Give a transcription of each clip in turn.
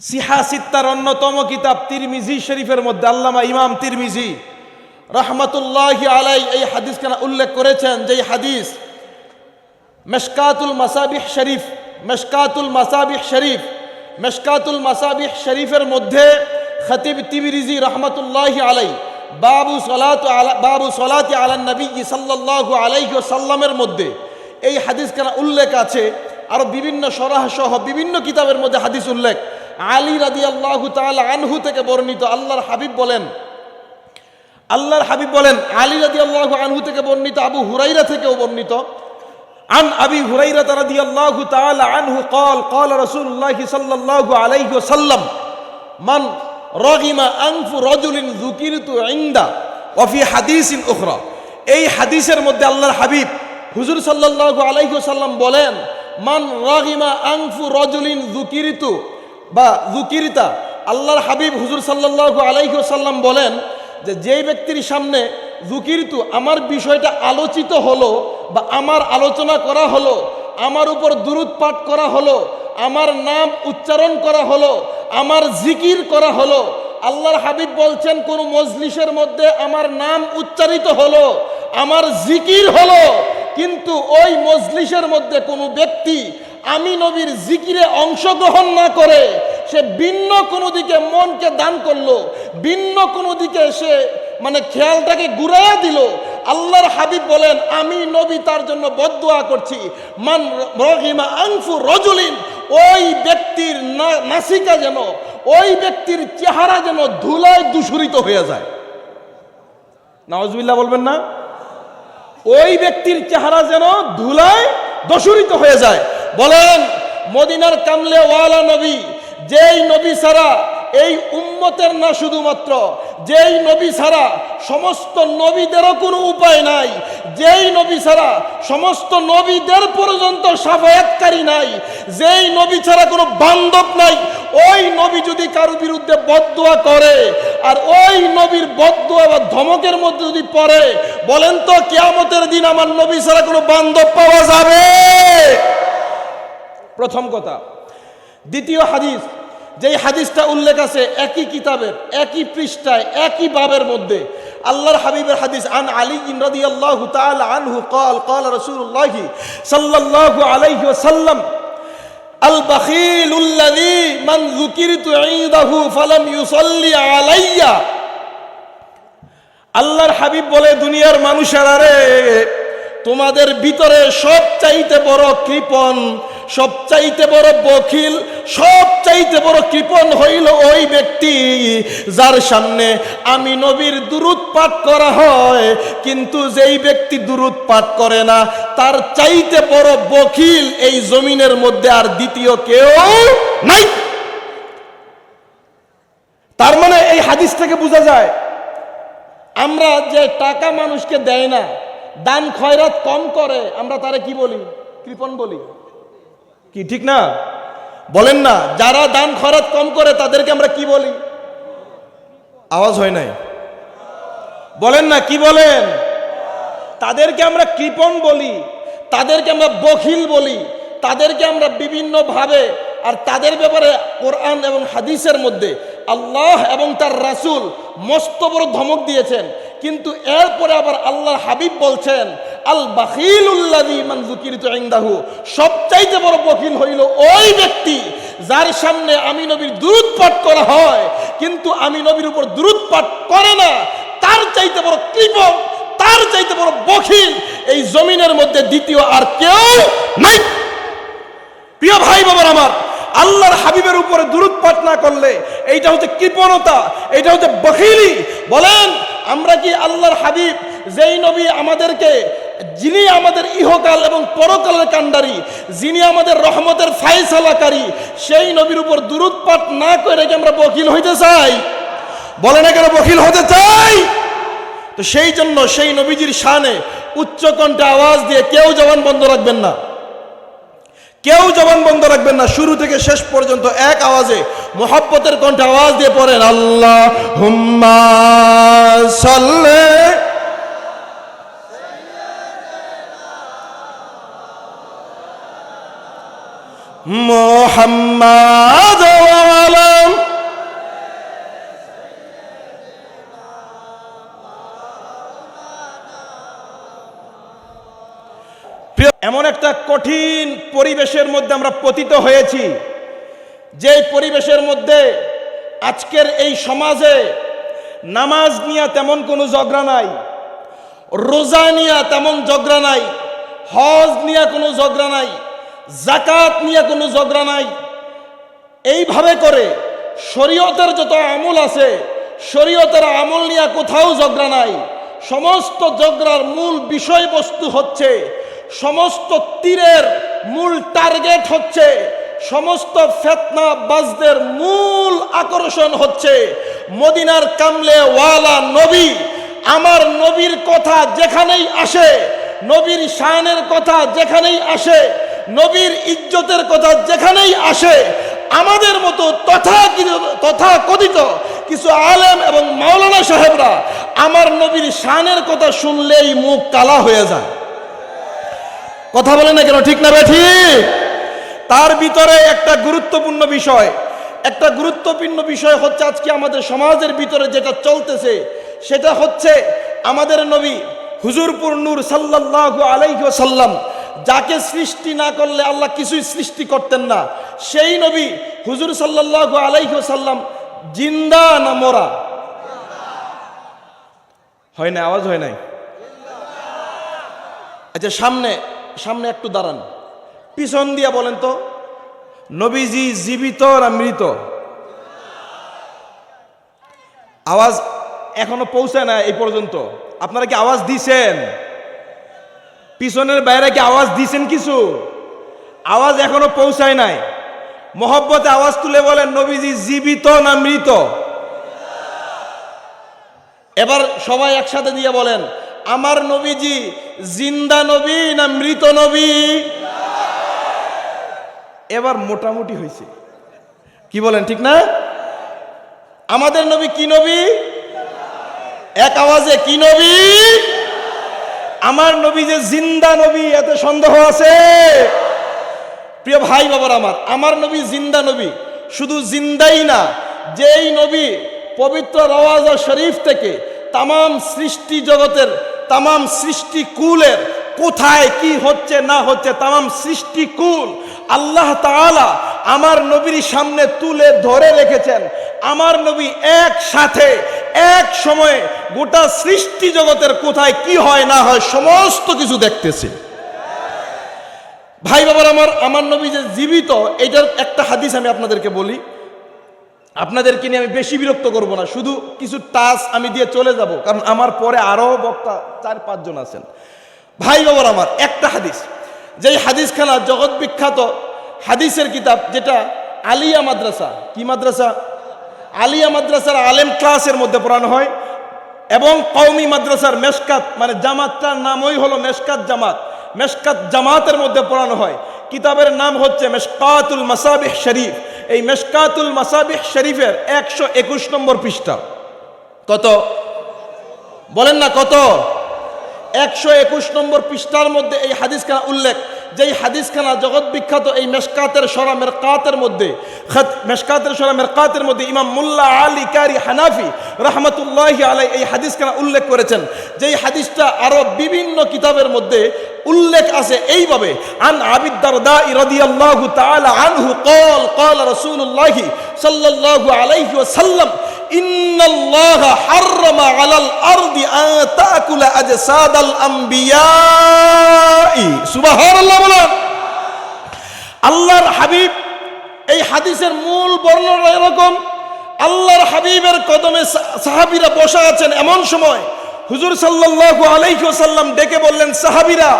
সিহা সিত্তার অন্যতম কিতাব তিরমিজি শরীফের মধ্যে আল্লামা ইমাম তিরমিজি রহমতুল্লাহ আলাই এই হাদিস কেন উল্লেখ করেছেন যে হাদিস মেশকাতুল মাসাবিহ শরীফ, মেশকাতুল মাসাবিহ শরীফ, মেশকাতুল মাসাবিহ শরীফের মধ্যে খতিব তিবিরিজি রহমতুল্লাহ আলাই বাবু সলাত বাবু সলাতি আলা নবী সাল্লাল্লাহু আলাইহি সাল্লামের মধ্যে এই হাদিস কেন উল্লেখ আছে। আরও বিভিন্ন সরাহ সহ বিভিন্ন কিতাবের মধ্যে হাদিস উল্লেখ। আলী রাদি আল্লাহ তাআলা আনহু থেকে বর্ণিত আল্লাহর হাবিব বলেন আল্লাহর হাবিব বলেন আলী রাদি আল্লাহ আনহু থেকে বর্ণিত আবু হুরাইরা থেকেও বর্ণিত عن أبي هريرة رضي الله تعالى عنه قال قال رسول الله صلى الله عليه وسلم من رغم أنف رجل ذكرت عنده وفي حديث أخرى এই হাদিসের মধ্যে আল্লাহর হাবিব হুজুর সাল্লাল্লাহু আলাইহি ওয়াসাল্লাম বলেন মান রাগিমা আনফু রজুলিন যুকিরিতু বা যুকিরিতা আল্লাহর হাবিব হুজুর সাল্লাল্লাহু আলাইহি ওয়াসাল্লাম বলেন যে যেই ব্যক্তির সামনে জুকিরতু আমার বিষয়টা আলোচিত হলো বা আমার আলোচনা করা হলো, আমার উপর দুরুদ পাঠ করা হলো, আমার নাম উচ্চারণ করা হলো, আমার জিকির করা হলো, আল্লাহর হাবিব বলছেন কোন মজলিসের মধ্যে আমার নাম উচ্চারিত হলো, আমার জিকির হলো, কিন্তু ওই মজলিসের মধ্যে কোনো ব্যক্তি আমি নবীর জিকিরে অংশগ্রহণ না করে সে ভিন্ন কোনো দিকে মনকে দান করল, ভিন্ন কোনো দিকে সে মানে খেয়ালটাকে ঘুরাইয়া দিল। আল্লাহর হাবিব বলেন, আমি নবী তার জন্য বদুয়া করছি। মান রহিমা আংফু রজুলিন, ওই ব্যক্তির নাসিকা যেন, ওই ব্যক্তির চেহারা যেন ধুলায় দূষরিত হয়ে যায়। নওয়াজবিল্লাহ বলবেন না? ওই ব্যক্তির চেহারা যেন ধুলায় দশরিত হয়ে যায়। বলেন, মদিনার কামলে ওয়ালা নবী, যেই নবী ছাড়া এই উম্মতের না শুধুমাত্র, যেই নবী ছাড়া সমস্ত নবীদেরও কোনো উপায় নাই, যেই নবী ছাড়া সমস্ত নবীদের পর্যন্ত সাফায়াতকারী নাই, যেই নবী ছাড়া কোনো বান্ধব নাই, ওই নবী যদি কারও বিরুদ্ধে বদদোয়া করে, আর ওই নবীর বদদোয়া বা ধমকের মধ্যে যদি পড়ে, বলেন তো কেয়ামতের দিন আমার নবী ছাড়া কোনো বান্ধব পাওয়া যাবে? প্রথম কথা। দ্বিতীয় হাদিস, যেই হাদিসটা উল্লেখ আছে একই কিতাবের, একই পৃষ্ঠায়, একই বাবের মধ্যে, আল্লাহর হাবিবের হাদিস, আন আলী ইমরাদি আল্লাহ তাল আনহু কল কল রসুল্লাহ সাল্লাল্লাহু আলাইহি ওয়াসাল্লাম আল বাখিল উল্লাযী মান যুকিরতু ঈদাহু ফালাম ইউসাল্লি আলাইয়া। আল্লাহর হাবিব বলে, দুনিয়ার মানুষেরা রে, তোমাদের ভিতরে সব চাইতে বড় কৃপন সব চাইতে বড় বখিল সব চাইতে বড় কৃপণ হইল ওই ব্যক্তি, যার সামনে আমি নবীর দুরুদ পাঠ করা হয়। কিন্তু যেই ব্যক্তি দুরুদ পাঠ করে না, তার চাইতে বড় বখিল এই জমিনের মধ্যে আর দ্বিতীয় কেউ নাই। তার মানে এই হাদিস থেকে বোঝা যায়, আমরা যে টাকা মানুষকে দেয় না, দান খয়রাত কম করে, আমরা তারে কি বলি? কৃপণ বলি। কি, ঠিক না? বলেন না, যারা দান খয়রাত কম করে, তাদেরকে আমরা কি বলি? আওয়াজ হয় নাই। বলেন না, কি বলেন? তাদেরকে আমরা কৃপণ বলি, তাদেরকে আমরা বখিল বলি, তাদেরকে আমরা বিভিন্নভাবে, আর তাদের ব্যাপারে কোরআন এবং হাদিসের মধ্যে আল্লাহ এবং তার রাসূল মস্ত বড় ধমক দিয়েছেন। কিন্তু এরপরে আবার আল্লাহর হাবিব বলছেন আল ইনদাহু। সবচাইতে বড় বকিল হইল ওই ব্যক্তি যার সামনে আমি নবীর দুরুদ পাঠ করা হয়, কিন্তু আমি নবীর উপর দুরুদ পাঠ করে না। তার চাইতে বড় কৃপণ, তার চাইতে বড় বখিল এই জমিনের মধ্যে দ্বিতীয় আর কেউ নাই। প্রিয় ভাই বাবার আমার, আল্লাহর হাবিবের উপরে দূরত পাঠ না করলে এইটা হচ্ছে কৃপণতা, এইটা হচ্ছে বখিলি। বলেন, আমরা কি আল্লাহর হাবিব যেই নবী আমাদেরকে যিনি আমাদের ইহকাল এবং পরকালের কাণ্ডারি, যিনি আমাদের রহমতের ফায়সালাকারী, সেই নবীর উপর পাঠ না করে কি আমরা বকিল হইতে চাই? বলে না কেন বকিল হতে চাই? তো সেই জন্য সেই নবীজির শানে উচ্চকণ্ঠে আওয়াজ দিয়ে কেউ জবান বন্ধ রাখবেন না। কেউ জবান বন্ধ রাখবেন না। শুরু থেকে শেষ পর্যন্ত এক আওয়াজে মোহাব্বতের কণ্ঠে আওয়াজ দিয়ে পড়েন আল্লাহ হুম্মা সাল্লে মোহাম্মদ এমন একটা কঠিন পরিবেশের মধ্যে আমরা পতিত হয়েছি যে পরিবেশের মধ্যে আজকের এই সমাজে নামাজ নিয়ে তেমন কোনো ঝগড়া নাই, রোজা নিয়ে তেমন ঝগড়া নাই, হজ নিয়ে কোনো ঝগড়া নাই জাকাত নিয়ে কোনো ঝগড়া নাই। এইভাবে করে শরীয়তের যত আমল আছে, শরীয়তের আমল নিয়ে কোথাও ঝগড়া নাই। সমস্ত ঝগড়ার মূল বিষয়বস্তু হচ্ছে, সমস্ত তীরের মূল টার্গেট হচ্ছে, সমস্ত ফেতনা বাজদের মূল আকর্ষণ হচ্ছে, মদিনার কামলে ওয়ালা নবী, আমার নবীর কথা যেখানেই আসে, নবীর শানের কথা যেখানেই আসে নবীর ইজ্জতের কথা যেখানেই আসে, আমাদের মতো তথা তথা কথিত কিছু আলেম এবং মাওলানা সাহেবরা আমার নবীর শানের কথা শুনলেই মুখ কালা হয়ে যায়। কথা বলে না কেন? ঠিক না বে ঠিক। তার ভিতরে একটা গুরুত্বপূর্ণ বিষয়, একটা গুরুত্বপূর্ণ বিষয় হচ্ছে আজকে আমাদের সমাজের ভিতরে যেটা চলতেছে, সেটা হচ্ছে আমাদের নবী হুজুরপুর নূর সাল্লাল্লাহু আলাইহি সাল্লাম যাকে সৃষ্টি না করলে আল্লাহ কিছুই সৃষ্টি করতেন না। সেই নবী হুজুর সাল্লাল্লাহু আলাইহি সাল্লাম জিন্দা না মরা? হয় না আওয়াজ হয় নাই? আচ্ছা সামনে সামনে একটু দাঁড়ান। পিছন দিয়া বলেন তো, নবীজি জীবিত না মৃত? আওয়াজ এখনও পৌঁছায় না এই পর্যন্ত। আপনারা কি আওয়াজ দিছেন? পিছনের বাইরে কি আওয়াজ দিছেন কিছু? আওয়াজ এখনও পৌঁছায় নাই। মোহব্বতে আওয়াজ তুলে বলেন, নবীজি জীবিত না মৃত? এবার সবাই একসাথে দিয়ে বলেন, আমার নবীজি জিন্দা নবী না মৃত নবী? এবার মোটামুটি হয়েছে। কি বলেন, ঠিক না? আমাদের নবী কি নবী? এক আওয়াজে, কি নবী? আমার নবী যে জিন্দা নবী, এতে সন্দেহ আছে? প্রিয় ভাই বাবার আমার আমার নবী জিন্দা নবী, শুধু জিন্দাই না, যেই নবী পবিত্র রওয়াজা শরীফ থেকে তামাম সৃষ্টি জগতের, তামাম সৃষ্টি কুলের, কোথায় কি হচ্ছে না হচ্ছে, তামাম সৃষ্টি কুল, আল্লাহ তাআলা আমার নবীর সামনে তুলে ধরে রেখেছেন। আমার নবী একসাথে এক সময়ে গোটা সৃষ্টি জগতের কোথায় কি হয় না হয় সমস্ত কিছু দেখতেছে। ভাই বাবার আমার আমার নবী যে জীবিত, এটার একটা হাদিস আমি আপনাদেরকে বলি। আপনাদেরকে নিয়ে আমি বেশি বিরক্ত করব না, শুধু কিছু টাচ আমি দিয়ে চলে যাব, কারণ আমার পরে আরও বক্তা চার, পাঁচজন আছেন। ভাই বাবার আমার একটা হাদিস, যেই হাদিসখানা জগৎ বিখ্যাত হাদিসের কিতাব, যেটা আলিয়া মাদ্রাসা, কি মাদ্রাসা? আলিয়া মাদ্রাসার আলেম ক্লাসের মধ্যে পড়ানো হয় এবং কৌমি মাদ্রাসার মেশকাত মানে জামাতটার নামই হলো মেশকাত জামাত। মেশকাত জামাতের মধ্যে পড়ানো হয়। কিতাবের নাম হচ্ছে মেশকাতুল মাসাবিহ শরীফ। এই মেশকাতুল মাসাবিহ শরীফের একশো একুশ নম্বর পৃষ্ঠা। কত? বলেন না কত? একশো একুশ নম্বর পৃষ্ঠার মধ্যে এই হাদিসখানা উল্লেখ। যেই হাদিসখানা জগৎ বিখ্যাত এই মেশকাতের সরামের মেরকাতের মধ্যে মেশকাতের সরামের কাতের মধ্যে ইমাম মুল্লা আলী কারি হানাফি রহমতুল্লাহ আলাই এই হাদিসখানা উল্লেখ করেছেন। যেই হাদিসটা আরও বিভিন্ন কিতাবের মধ্যে উল্লেখ আছে এইভাবে, আন আবিদ্দারদা ইরাদিয়াল্লাহু তাআলা আনহু, কল কল রাসূলুল্লাহি সাল্লাল্লাহু আলাইহি ওয়াসাল্লাম আল্লাহর হাবিব, এই হাদিসের মূল বর্ণনা এরকম। আল্লাহর হাবিবের কদমে সাহাবিরা বসা আছেন এমন সময়। হুজুর সাল্লু আলাইহি ডেকে বললেন, সাহাবিরা,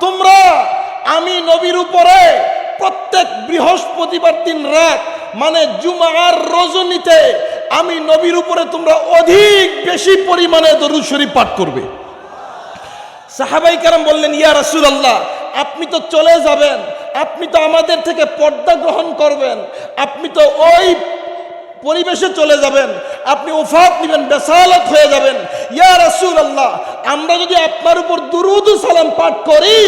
তোমরা আমি নবীর উপরে প্রত্যেক বৃহস্পতিবার দিন রাত মানে জুমার রজনীতে আমি নবীর উপরে তোমরা অধিক বেশি পরিমাণে দরুদ শরীফ পাঠ করবে। সাহাবাই কারাম বললেন, ইয়া রাসূল আল্লাহ আপনি তো চলে যাবেন, আপনি তো আমাদের থেকে পর্দা গ্রহণ করবেন, আপনি তো ওই পরিবেশে চলে যাবেন, আপনি ওফাত নেবেন, বেসালত হয়ে যাবেন। ইয়া রাসূল আল্লাহ আমরা যদি আপনার উপর দুরুদ সালাম পাঠ করি,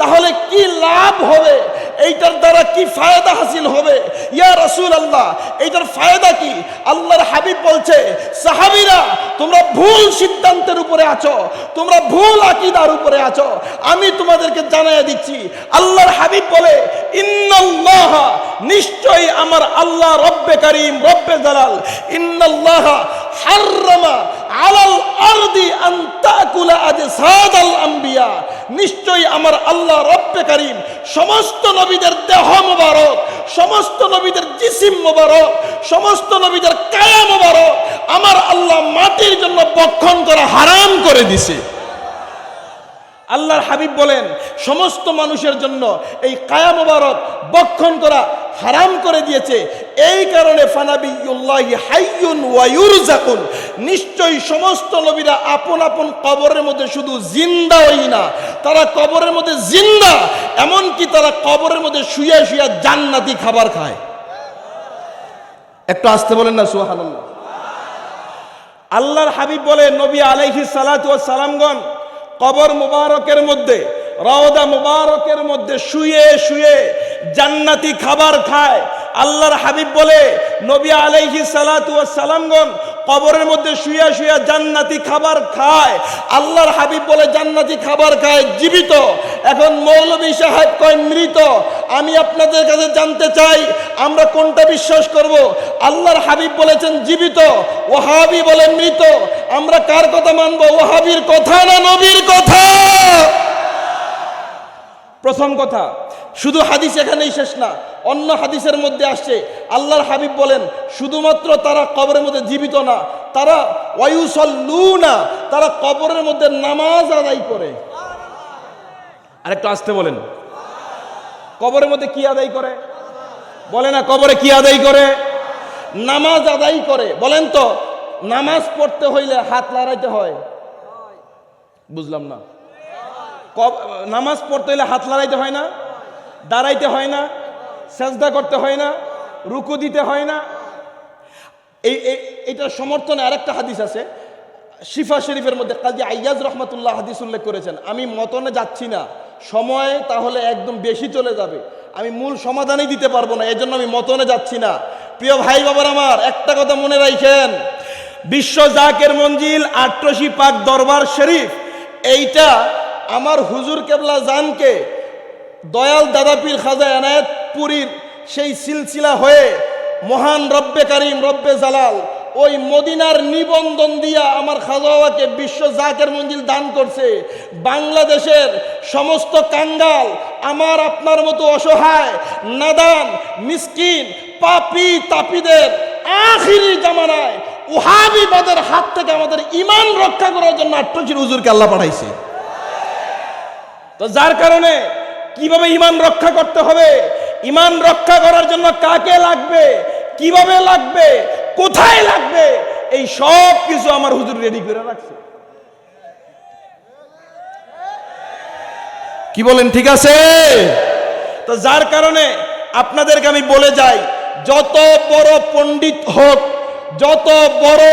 তাহলে কি লাভ হবে? এইটার দ্বারা কি ফায়দা হাসিল হবে? ইয়া রসুল আল্লাহ এইটার ফায়দা কি? আল্লাহর হাবিব বলছে, সাহাবিরা, তোমরা ভুল সিদ্ধান্তের উপরে আছো, তোমরা ভুল আকিদার উপরে আছো। আমি তোমাদেরকে জানাই দিচ্ছি, আল্লাহর হাবিব বলে, ইন্নাল্লাহ, নিশ্চয়ই আমার আল্লাহ রব্বে করিম, রব্বে জালাল ইন্নাল্লাহ হাররামা আলাল আরদি আন তাকুলা আজসাদাল আম্বিয়া নিশ্চয়ই আমার আল্লাহ রব্বে করিম সমস্ত নবীদের দেহ মোবারক, সমস্ত নবীদের জিসিম মোবারক, সমস্ত নবীদের কায়া মোবারক, আমার আল্লাহ মাটির জন্য বক্ষণ করা হারাম করে দিছে। আল্লাহর হাবিব বলেন, সমস্ত মানুষের জন্য এই কায়া মোবারক বক্ষণ করা হারাম করে দিয়েছে। এই কারণে নিশ্চয়ই সমস্ত নবীরা আপন আপন কবরের মধ্যে শুধু জিন্দা হই না, তারা কবরের মধ্যে জিন্দা, এমনকি তারা কবরের মধ্যে শুয়ে শুয়ে জান্নাতি খাবার খায়। একটু আসতে বলেন না, সুবহানাল্লাহ। আল্লাহর হাবিব বলে, নবী আলাইহি সালাতু ওয়াস সালামগণ কবর মুবারকের মধ্যে, রওদা মুবারকের মধ্যে শুয়ে শুয়ে জান্নাতি খাবার খায়। আল্লাহর হাবিব বলে, নবী আলাইহি সালাতু ওয়াস সালামগণ কবরের মধ্যে শুয়ে শুয়ে জান্নাতি খাবার খায়। আল্লাহর হাবিব বলে, জান্নাতি খাবার খায়, জীবিত। এখন মৌলভী সাহেব কয়, মৃত। আমি আপনাদের কাছে জানতে চাই, আমরা কোনটা বিশ্বাস করব? আল্লাহর হাবিব বলেছেন, জীবিত। ওহাবি বলে, মৃত। আমরা কার কথা মানবো? ওহাবির কথা না নবীর কথা? প্রথম কথা শুধু হাদিস এখানেই শেষ না, অন্য হাদিসের মধ্যে আসছে, আল্লাহর হাবিব বলেন, শুধুমাত্র তারা কবরের মধ্যে জীবিত না, তারা ওয়ুসল্লু না তারা কবরের মধ্যে নামাজ আদায় করে। আরেকটু আসতে বলেন। কবরের মধ্যে কি আদায় করে? বলে না, কবরে কি আদায় করে? নামাজ আদায় করে। বলেন তো, নামাজ পড়তে হইলে হাত লড়াইতে হয়? বুঝলাম না। নামাজ পড়তে হইলে হাত লড়াইতে হয় না? দাঁড়াইতে হয় না, সেজদা করতে হয় না, রুকু দিতে হয় না। এই এটার সমর্থনে আরেকটা হাদিস আছে। শিফা শরীফের মধ্যে কাজী আইয়াজ রহমতুল্লাহ হাদিস উল্লেখ করেছেন, আমি মতনে যাচ্ছি না, সময় তাহলে একদম বেশি চলে যাবে। আমি মূল সমাধানই দিতে পারব না, এজন্য আমি মতনে যাচ্ছি না। প্রিয় ভাই বাবার আমার, একটা কথা মনে রাখেন, বিশ্ব জাকের মঞ্জিল আট্রসি পাক দরবার শরীফ, এইটা আমার হুজুর কেবলা জানকে দয়াল দাদাপীর খাজা এনায়েত পুরীর সেই সিলসিলা হয়ে মহান রব্বে কারিম, রব্বে জালাল, ওই মদিনার নিবন্ধন দিয়া আমার খাজাওয়াকে বিশ্ব জাকের মঞ্জিল দান করছে। বাংলাদেশের সমস্ত কাঙ্গাল আমার আপনার মতো অসহায়, নাদান, মিসকিন, পাপি, তাপিদের আখিরি জামানায় উহাবিবাদের হাত থেকে আমাদের ইমান রক্ষা করার জন্য আট্টকির হুজুরকে আল্লাহ পাঠাইছে। তো যার কারণে কীভাবে ইমান রক্ষা করতে হবে? ইমান রক্ষা করার জন্য কাকে লাগবে? কীভাবে লাগবে? কোথায় লাগবে? এই সব কিছু আমার হুজুর রেডি করে রাখছে। কি বলেন, ঠিক আছে? তো যার কারণে আপনাদেরকে আমি বলে যাই, যত বড় পণ্ডিত হোক, যত বড়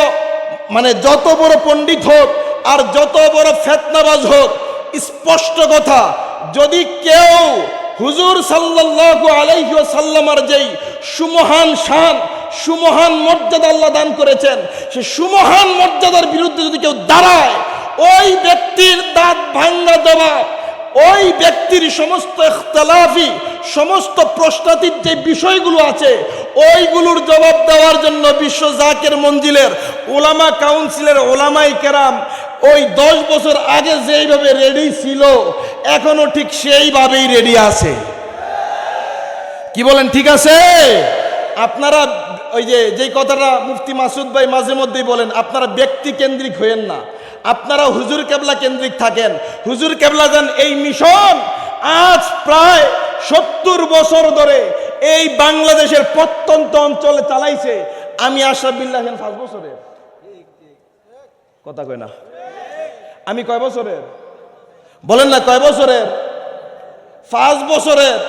মানে যত বড় পণ্ডিত হোক, আর যত বড় ফেতনাবাজ হোক, স্পষ্ট কথা যদি কেউ হুজুর সাল্লাল্লাহু আলাইহি সাল্লামার যেই সুমহান শান, সুমহান মর্যাদা আল্লাহ দান করেছেন, সে সুমহান মর্যাদার বিরুদ্ধে যদি কেউ দাঁড়ায়, ওই ব্যক্তির দাঁত ভাঙ্গা জবাব ওই ব্যক্তির সমস্ত ইখতলাফি, সমস্ত প্রশ্নাতীত যে বিষয়গুলো আছে, ওইগুলোর জবাব দেওয়ার জন্য বিশ্ব জাকের মঞ্জিলের ওলামা কাউন্সিলের ওলামাই কেরাম ওই দশ বছর আগে যেইভাবে রেডি ছিল, এখনও ঠিক সেইভাবেই রেডি আছে। কি বলেন, ঠিক আছে? আপনারা ওই যে, যেই কথাটা মুফতি মাসুদ ভাই মাঝে মধ্যেই বলেন, আপনারা ব্যক্তি কেন্দ্রিক হইয়েন না। আপনারা হুজুর কেবলা কেন্দ্রিক থাকেন। হুজুর কেবলা যান এই মিশন আজ প্রায় সত্তর বছর ধরে এই বাংলাদেশের প্রত্যন্ত অঞ্চলে চালাইছে। আমি আশরাফ বিল্লাহ পাঁচ বছরের। কথা কয় না। আমি কয় বছরের? বলেন না কয় বছরের? পাঁচ বছরের।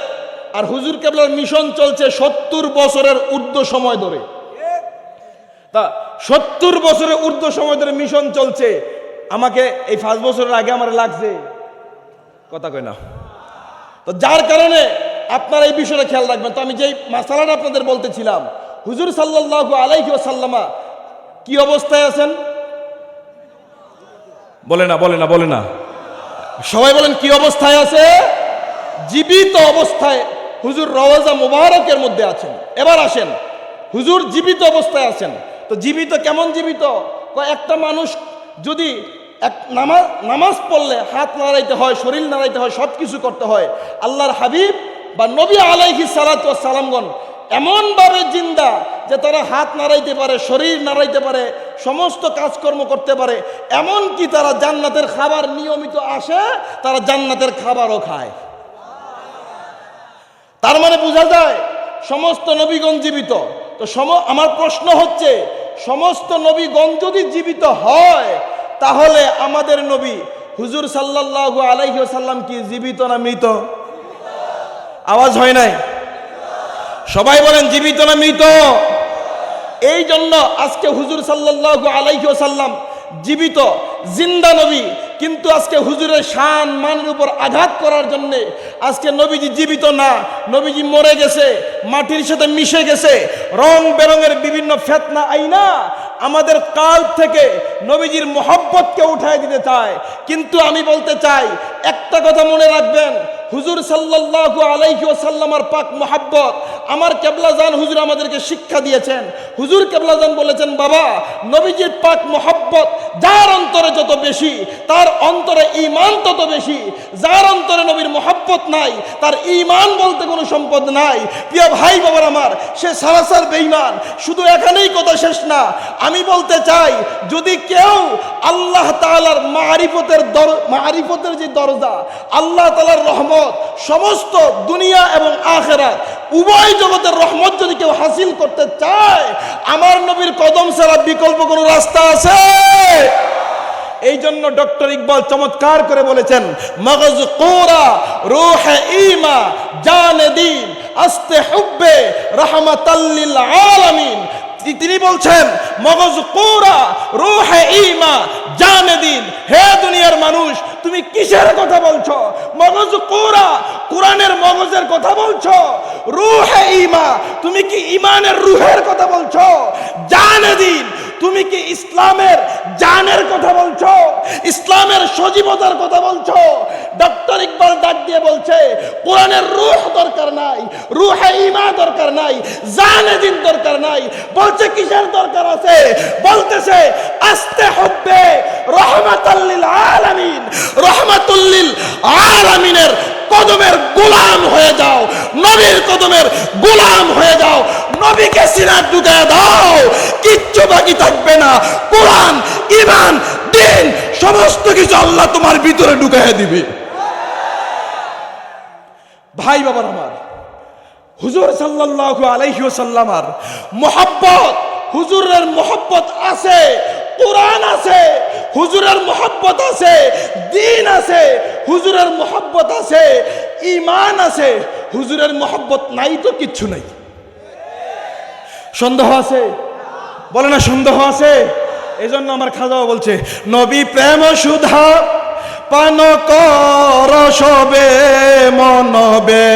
আর হুজুর কেবলার মিশন চলছে সত্তর বছরের ঊর্ধ্ব সময় ধরে। তা সত্তর বছরের ঊর্ধ্ব সময় ধরে মিশন চলছে। আমাকে এই পাঁচ বছরের আগে আমার লাগছে। কথা কয় না। তো যার কারণে আপনারা এই বিষয়টা খেয়াল রাখবেন। তো আমি যেই মাসালাটা আপনাদের বলতেছিলাম, হুজুর সাল্লাল্লাহু আলাইহি ওয়াসাল্লামা কি অবস্থায় আছেন? বলে না বলে না বলে না। সবাই বলেন, কি অবস্থায় আছে? জীবিত অবস্থায় হুজুর রওয়াজা মুবারকের মধ্যে আছেন। এবার আসেন, হুজুর জীবিত অবস্থায় আছেন। তো জীবিত কেমন জীবিত? একটা মানুষ যদি এক নামাজ নামাজ পড়লে হাত নাড়াইতে হয়, শরীর নাড়াইতে হয় সব কিছু করতে হয়। আল্লাহর হাবিব বা নবী আলাইহি সালাত সালামগণ এমনভাবে জিন্দা যে তারা হাত নাড়াইতে পারে, শরীর নাড়াইতে পারে, সমস্ত কাজকর্ম করতে পারে এমন কি তারা জান্নাতের খাবার নিয়মিত আসে, তারা জান্নাতের খাবারও খায়। তার মানে বোঝা যায়, সমস্ত নবীগণ জীবিত। তো সম, আমার প্রশ্ন হচ্ছে, সমস্ত নবীগণ যদি জীবিত হয় তাহলে আমাদের নবী হুজুর সাল্লাল্লাহু আলাইহি সাল্লাম কি জীবিত না মৃত? আওয়াজ হয় নাই? সবাই বলেন জীবিত না মৃত? এই জন্য আজকে হুজুর সাল্লাল্লাহু আলাইহি সাল্লাম জীবিত, জিন্দা নবী, কিন্তু আজকে হুজুরের শান মানের উপর আঘাত করার জন্য আজকে নবীজি জীবিত না। নবীজি মরে গেছে, মাটির সাথে মিশে গেছে, রং বেরঙের বিভিন্ন ফেতনা আইনা আমাদের কাল থেকে নবীজির মোহব্বতকে উঠায় দিতে চায়। কিন্তু আমি বলতে চাই, একটা কথা মনে রাখবেন, হুজুর সাল্লাল্লাহু আলাইহি ওয়াসাল্লামার পাক মোহাব্বত, আমার কেবলাজান হুজুর আমাদেরকে শিক্ষা দিয়েছেন। হুজুর কেবলাজান বলেছেন, বাবা, নবীজির পাক মোহাব্বত যার অন্তরে যত বেশি, তার অন্তরে ইমান তত বেশি, যার অন্তরে নবীর মোহাব্বত নাই, তার ঈমান বলতে কোনো সম্পদ নাই। প্রিয় ভাই বাবার আমার, সে সারাসার বেঈমান, শুধু এখানেই কথা শেষ না। আমি বলতে চাই, যদি কেউ আল্লাহ তালার মারিফতের দর, মারিফতের যে দরজা, আল্লাহ তাআলার রহমত, সমস্ত দুনিয়া এবং আখেরাত, উভয় জগতের রহমত যদি কেউ হাসিল করতে চায়, আমার নবীর কদম ছাড়া বিকল্প কোনো রাস্তা আছে? এই জন্য ডক্টর ইকবাল চমৎকার করে বলেছেন, মগজ কোরা, রোহ ইমা জান দিন, আস্তে হুব্বে, রহমাতাল্লিল আলামিন। তিনি বলছেন, মগজ কোরা, রোহে ইমা জানে দিন। হে দুনিয়ার মানুষ, তুমি কিসের কথা বলছো? মগজ কোরা, কোরআনের মগজের কথা বলছো? রুহে ইমা তুমি কি ইমানের রুহের কথা বলছো? জানে দিন তুমি কি ইসলামের জানের কথা বলছো? ইসলামের সজীবতার কথা বলছো? ডক্টর ইকবাল ডাক দিয়ে বলছে, কোরআনের রুহ দরকার নাই, রুহে ইমা দরকার নাই, জানে দিন দরকার নাই। বলছে, কিসের দরকার আছে? বলতেছে, আস্তে হবে রহমাতাল্লিল আলামিন রহমাতুল্লিল আলামিনের কদমের গোলাম হয়ে যাও। নবীর কদমের গোলাম হয়ে যাও। নবীকে সিনার ঢুকায় দাও। কিচ্ছু বাকি থাকবে না। কোরআন ইমান দিন, সমস্ত কিছু আল্লাহ তোমার ভিতরে ঢুকায় দিবে। ভাই বাবার আমার, হুজুর সাল্লাল্লাহু আলাইহি ওয়াসাল্লামার মোহাব্বত, হুজুরের মোহাব্বত আছে, কোরআন আছে, হুজুরের মোহাব্বত আছে, দিন আছে হুজুরের মোহাব্বত আছে ইমান আছে, হুজুরের মোহাব্বত নাই তো কিচ্ছু নাই। সন্দেহ আছে? বলে না সন্দেহ আছে? এই জন্য আমার খাজাও বলছে, নবী প্রেম সুধা পান কর সবে, মনবে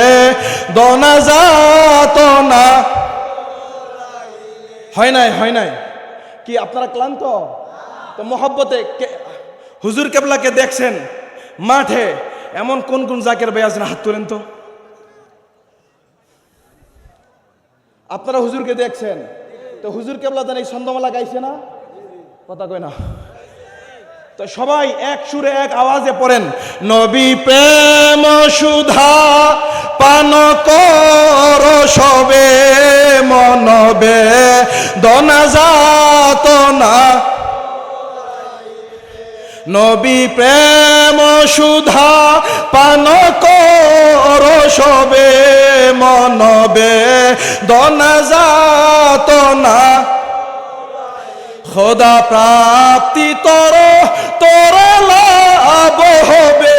দনা যাত না। হয় নাই হয় নাই। কি আপনারা ক্লান্ত? তো মোহব্বতে হুজুর কেবলাকে দেখছেন? মাঠে এমন কোন কোন জাকের ভাই আছেন? হাত তোলেন তো। আপনারা হুজুরকে দেখছেন? তো হুজুর কেবলা এই ছন্দমালা গাইছে না? কথা কয় না। তো সবাই এক সুরে এক আওয়াজে পড়েন, নবী প্রেম সুধা পান কর সবে মনবে, দনা যাত না নবী প্রেম সুধা পান কর সবে মনবে দনা যাত না। খোদা প্রাপ্তি তর, তোর লাভ হবে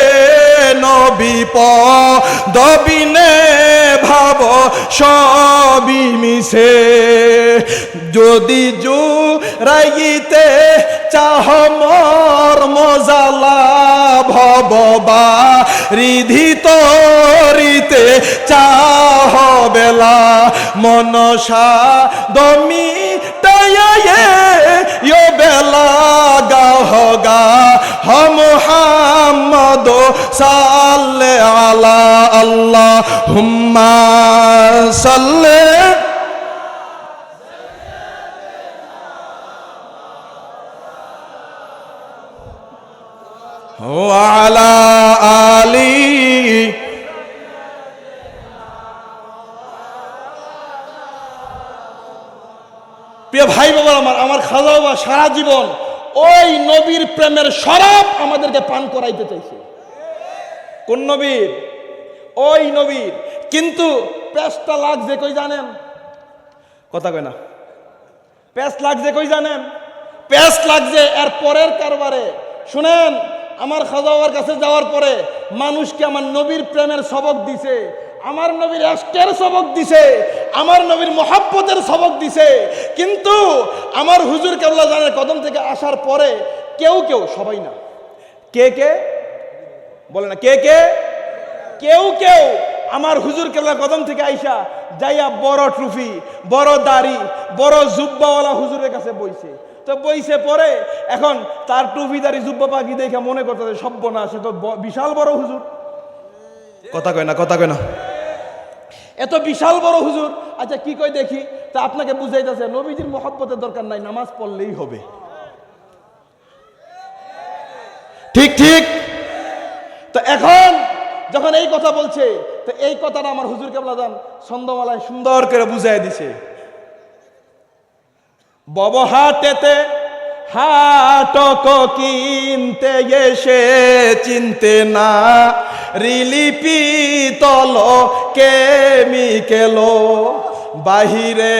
নবী দবিনে ভাব সবই মিশে। যদি জু রাইতে চাহ মর মজালা ভববা রিধিত রিতে চাহ বেলা মনসা দমি টায়ে ইয়ো বেলা গাহগা হম হামদ সাল্লে আলা আল্লাহ হুম্মা সাল্লে وعلى آله প্রিয় ভাই বাবা আমার আমার খাজা বাবা সারা জীবন ওই নবীর প্রেমের শরাব আমাদেরকে পান করাইতে চাইছে কোন নবীর? ওই নবীর। কিন্তু পেস্টটা লাগছে কই জানেন? কথা কয় না। পেস্ট লাগছে কই জানেন? পেস্ট লাগছে এর পরের কারবারে। শুনেন, আমার খাজাওয়ার কাছে যাওয়ার পরে মানুষকে আমার নবীর প্রেমের সবক দিছে, আমার নবীর এস্টের সবক দিছে, আমার নবীর মহাব্বতের সবক দিছে। কিন্তু আমার হুজুর কেবলা জানের কদম থেকে আসার পরে কেউ কেউ, সবাই না। কে কে? বলে না কে কে? কেউ কেউ। আমার হুজুর কেবলা কদম থেকে আইসা যাইয়া বড় ট্রফি বড় দাড়ি বড় জুব্বাওয়ালা হুজুরের কাছে বইছে। তো বইছে পরে এখন তার টুপি দাড়ি জুব্বা পাখি দেখে মনে করতেছে সভ্য না সে তো বিশাল বড় হুজুর। কথা কয় না কথা কয় না। এত বিশাল বড় হুজুর। আচ্ছা কি কয় দেখি? তা আপনাকে বুঝাইতেছে নবীজির মহব্বতের দরকার নাই নামাজ পড়লেই হবে। ঠিক ঠিক। তো এখন যখন এই কথা বলছে, তো এই কথাটা আমার হুজুর কেবলা যান, ছন্দমালায় সুন্দর করে বুঝাই দিছে। ববহাটেতে হাটক কিনতে এসে চিনতে না, রিলিপি তল কেমিকেলো বাহিরে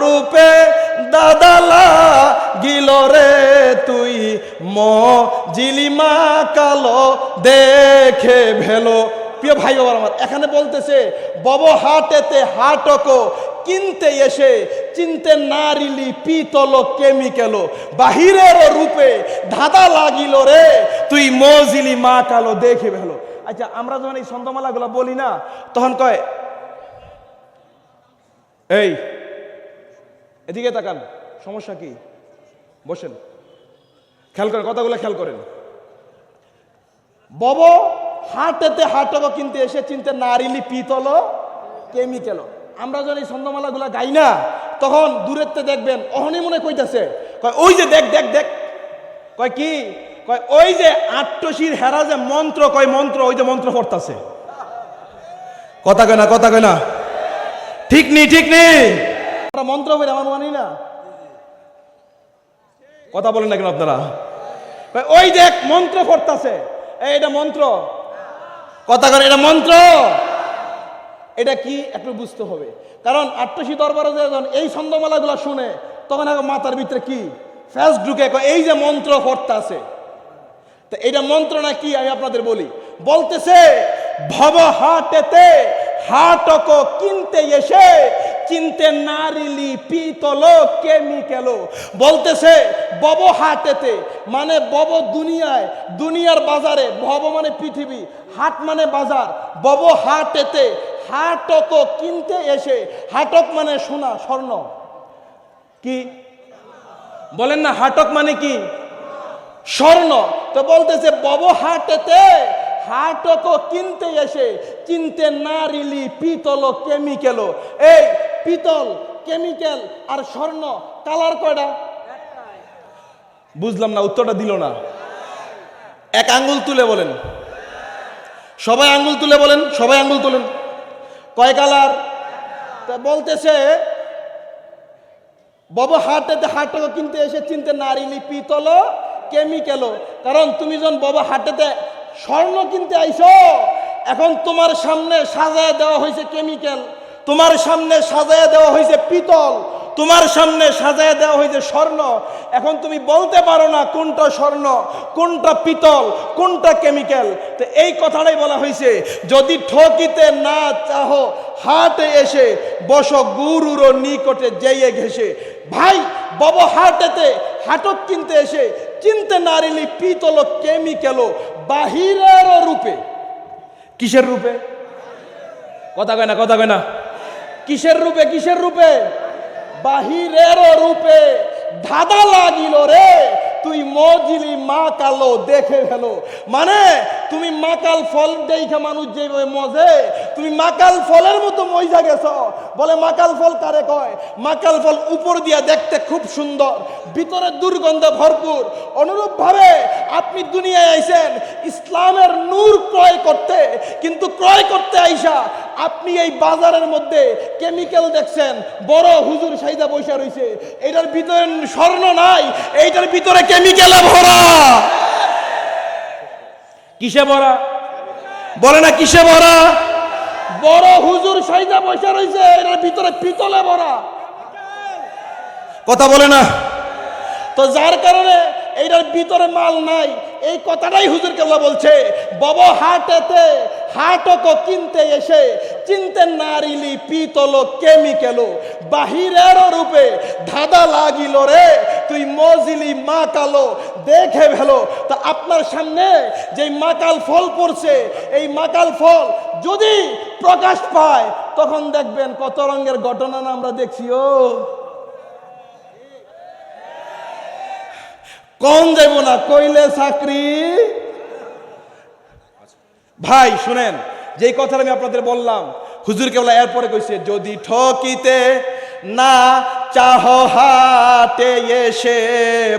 রূপে দাদালা গিল রে তুই ম জিলিমা কালো দেখে ভেলো। প্রিয় ভাই বাবার আমার, এখানে বলতেছে, বব হাটেতে হাটক, কিনতে এসে চিনতে না রিলি পিতল কেমিক্যাল। বাহিরের রূপে ধাঁধা লাগিল রে, তুই মজিলি মা কালো দেখে ভেলো। আচ্ছা আমরা যখন এই ছন্দমালাগুলো বলি না, তখন কয়, এই এদিকে তাকান, সমস্যা কি? বসেন। খেয়াল করেন, কথাগুলো খেয়াল করেন। বব, হাটেতে হাটক কিনতে এসে চিনতে নারিলি পিতল কেমিক্যাল। আমরা যখন এই ছন্দমালাগুলা গাই না, তখন দূরের তে দেখবেন, অহনি মনে কইতাছে, কয়, ওই যে দেখ দেখ দেখ। কয়, কি? কয়, ওই যে আট্টশির হেরা যে মন্ত্র, কয়, মন্ত্র, ওই যে মন্ত্র পড়তাছে। কথা কয় না, কথা কয় না। ঠিক নেই ঠিক নেই। আমরা মন্ত্র বলে আমার মানি না। কথা বলেন না কেন আপনারা? ওই দেখ মন্ত্র পড়তাছে এটা মন্ত্র। কথা না, এটা মন্ত্র। এটা কি? একটু বুঝতে হবে। কারণ আট্টশী দরবারে যখন এই ছন্দমালাগুলো শুনে তখন এখন মাথার ভিতরে কি? ফ্যাস ঢুকে এই যে মন্ত্র পড়তে আছে তো এটা মন্ত্র না কি? আমি আপনাদের বলি। বলতেছে ভব হাটেতে হাটক কিনতে এসে চিনতে নারিলি পিতল কেমিক্যাল বলতেছে, বব হাটেতে মানে বব দুনিয়ায়, দুনিয়ার বাজারে ভব মানে পৃথিবী, হাট মানে বাজার, বব হাটেতে হাটক কিনতে এসে, হাটক মানে সোনা, স্বর্ণ। কি? বলেন না, হাটক মানে কি? স্বর্ণ। তো বলতেছে, বব হাটেতে হাটক কিনতে এসে চিনতে না রিলি পিতল কেমিক্যাল এই পিতল কেমিক্যাল আর স্বর্ণ কালার কয়টা? বুঝলাম না, উত্তরটা দিল না। এক আঙ্গুল তুলে বলেন। সবাই আঙ্গুল তুলে বলেন, সবাই আঙ্গুল তুলেন। কয় কালার তা বলতেছে, বাবা হাটেতে হাটকে কিনতে এসে চিনতে নারিলি পিতল কেমিক্যাল কারণ তুমি যখন বাবা হাটেতে স্বর্ণ কিনতে আইছো এখন তোমার সামনে সাজায় দেওয়া হয়েছে কেমিক্যাল, তোমার সামনে সাজায় দেওয়া হয়েছে পিতল, তোমার সামনে সাজায় দেওয়া হয়েছে স্বর্ণ। এখন তুমি বলতে পারো না কোনটা স্বর্ণ, কোনটা পিতল, কোনটা কেমিক্যাল। তো এই কথাটাই বলা হয়েছে, যদি ঠকিতে না চাহো, হাটে এসে বসো গুরুর নিকটে যেয়ে ঘেসে ভাই, বব হাটেতে হাটক কিনতে এসে চিনতে নারিলি পিতল কেমিক্যাল বাহিরের রূপে। কিসের রূপে? কথা কয় না, কথা কয় না। কিসের রূপে কিসের রূপে? বাহিরের রূপে। ধাঁধা লাগিল রে। তুই মজিলি মা কালো দেখে ফেলো। মানে তুমি মাকাল ফল দেখে মানুষ যেভাবে মজে, তুমি মাকাল ফলের মতো মজা গেছ। বলে মাকাল ফল কারে কয়? মাকাল ফল উপর দিয়া দেখতে খুব সুন্দর, ভিতরে দুর্গন্ধে ভরপুর। অনুরূপ ভাবে আপনি দুনিয়ায় আইছেন, ইসলামের নূর ক্রয় করতে। কিন্তু ক্রয় করতে আইসা আপনি এই বাজারের মধ্যে কেমিক্যাল দেখছেন, বড় হুজুর সাইদা বৈশা রয়েছে এটার ভিতরে স্বর্ণ নাই, এইটার ভিতরে কেমিক্যালে ভরা কিসে ভরা? বলে না কিসে ভরা? বড় হুজুর সাইজা বসা রয়েছে এটার ভিতরে পিতলে ভরা। কথা বলে না। তো যার কারণে এইটার ভিতরে মাল নাই এই কথাটাই হুজুর কেবলা বলছে, বব হাটেতে হাটক কিনতে এসে চিনতে নারিলি পিতল কেমিক্যাল। বাহিরের রূপে ধাঁধা লাগিল রে, তুই মজিলি মা কালো দেখে ভেলো তা আপনার সামনে যেই মাকাল ফল পড়ছে, এই মাকাল ফল যদি প্রকাশ পায়, তখন দেখবেন কত রঙের ঘটনা আমরা দেখছি, ও। কোন যাইব না, কইলে চাকরি। ভাই, শুনেন, যেই কথাটা আমি আপনাদের বললাম, হুজুর কেবলা এরপরে কইছে, যদি ঠকিতে না চাহ হাটে এসে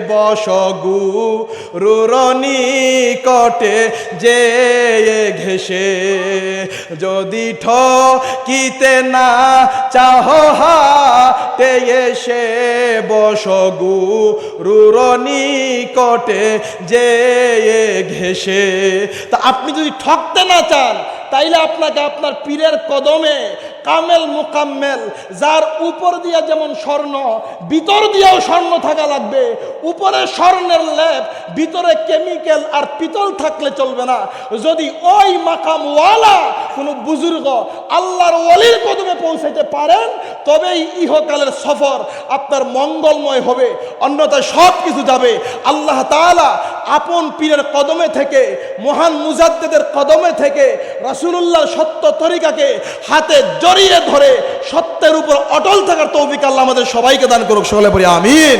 বসগু রুরনি কটে যে ঘেসে। যদি ঠকিতে না চাহ হাটে এসে বসগু রুরনি কটে যে ঘেসে। তা আপনি যদি ঠকতে না চান, তাইলে আপনাকে আপনার পীরের কদমে কামেল মোকাম্মেল, যার উপর দিয়া যেমন স্বর্ণ, ভিতর দিয়েও স্বর্ণ থাকা লাগবে। উপরে স্বর্ণের লেপ, ভিতরে কেমিক্যাল আর পিতল থাকলে চলবে না। যদি ওই মাকামওয়ালা কোনো বুজুর্গ আল্লাহর ওলির কদমে পৌঁছাইতে পারেন, তবেই ইহকালের সফর আপনার মঙ্গলময় হবে। অন্যথায় সব কিছু যাবে। আল্লাহ তাআলা আপন পীরের কদমে থেকে, মহান মুজাদ্দেদের কদমে থেকে, রাসূলুল্লাহর সত্য তরিকাকে হাতে জড়িয়ে ধরে সত্যের উপর অটল থাকার তৌফিক আল্লাহ আমাদের সবাইকে দান করুক, সকলে পড়ি আমিন।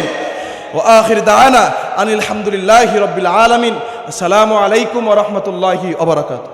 ও আখির দানা আনিল হামদুলিল্লাহ রবিল আলামিন। আসসালামু আলাইকুম রহমতুল্লাহি বারাকাতুহু।